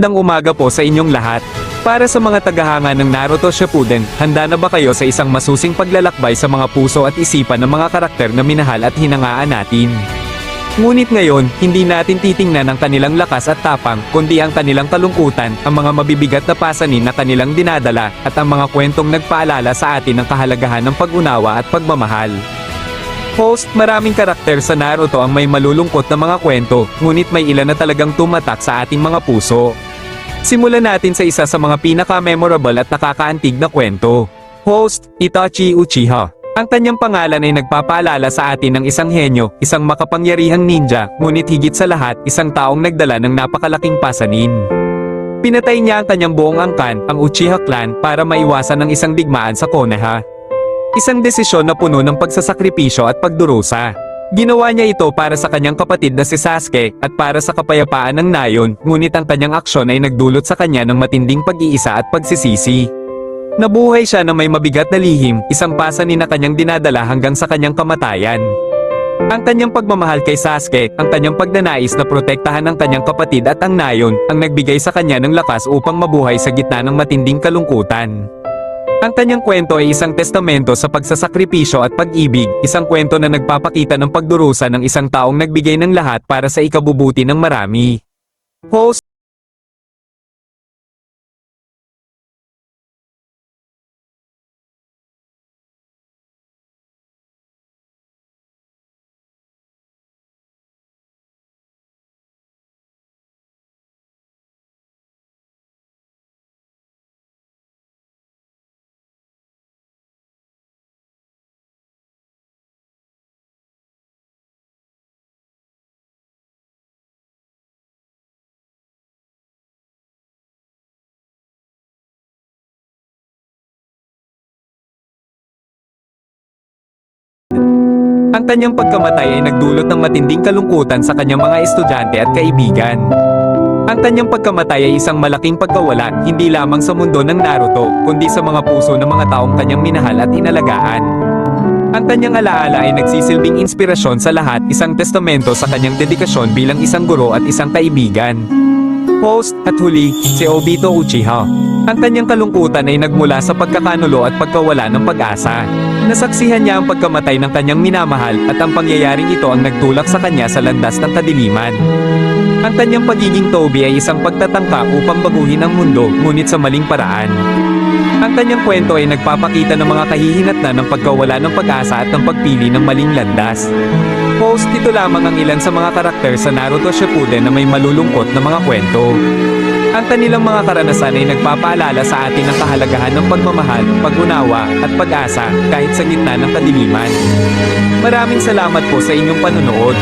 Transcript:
Magandang umaga po sa inyong lahat. Para sa mga tagahanga ng Naruto Shippuden, handa na ba kayo sa isang masusing paglalakbay sa mga puso at isipan ng mga karakter na minahal at hinangaan natin? Ngunit ngayon, hindi natin titingnan ang kanilang lakas at tapang, kundi ang kanilang kalungkutan, ang mga mabibigat na pasanin na kanilang dinadala, at ang mga kwentong nagpaalala sa atin ng kahalagahan ng pag-unawa at pagmamahal. Host, maraming karakter sa Naruto ang may malulungkot na mga kwento, ngunit may ilan na talagang tumatak sa ating mga puso. Simulan natin sa isa sa mga pinaka-memorable at nakakaantig na kwento. Host, Itachi Uchiha. Ang kanyang pangalan ay nagpapaalala sa atin ng isang henyo, isang makapangyarihang ninja, ngunit higit sa lahat, isang taong nagdala ng napakalaking pasanin. Pinatay niya ang kanyang buong angkan, ang Uchiha clan, para maiwasan ng isang digmaan sa Konoha. Isang desisyon na puno ng pagsasakripisyo at pagdurusa. Ginawa niya ito para sa kanyang kapatid na si Sasuke at para sa kapayapaan ng nayon, ngunit ang kanyang aksyon ay nagdulot sa kanya ng matinding pag-iisa at pagsisisi. Nabuhay siya na may mabigat na lihim, isang pasanin na kanyang dinadala hanggang sa kanyang kamatayan. Ang kanyang pagmamahal kay Sasuke, ang kanyang pagnanais na protektahan ang kanyang kapatid at ang nayon, ang nagbigay sa kanya ng lakas upang mabuhay sa gitna ng matinding kalungkutan. Ang kanyang kwento ay isang testamento sa pagsasakripisyo at pag-ibig, isang kwento na nagpapakita ng pagdurusa ng isang taong nagbigay ng lahat para sa ikabubuti ng marami. Host Ang kanyang pagkamatay ay nagdulot ng matinding kalungkutan sa kanyang mga estudyante at kaibigan. Ang kanyang pagkamatay ay isang malaking pagkawala, hindi lamang sa mundo ng Naruto, kundi sa mga puso ng mga taong kanyang minahal at inalagaan. Ang kanyang alaala ay nagsisilbing inspirasyon sa lahat, isang testamento sa kanyang dedikasyon bilang isang guro at isang kaibigan. Host at huli, si Obito Uchiha. Ang kanyang kalungkutan ay nagmula sa pagkakanulo at pagkawala ng pag-asa. Nasaksihan niya ang pagkamatay ng kanyang minamahal at ang pangyayaring ito ang nagtulak sa kanya sa landas ng kadiliman. Ang kanyang pagiging Toby ay isang pagtatangka upang baguhin ang mundo, ngunit sa maling paraan. Ang kanyang kwento ay nagpapakita ng mga kahihinatnan ng pagkawala ng pag-asa at ng pagpili ng maling landas. Post ito lamang ang ilan sa mga karakter sa Naruto Shippuden na may malulungkot na mga kwento. Ang kanilang mga karanasan ay nagpapaalala sa atin ng kahalagahan ng pagmamahal, pag-unawa, at pag-asa kahit sa gitna ng kadiliman. Maraming salamat po sa inyong panonood.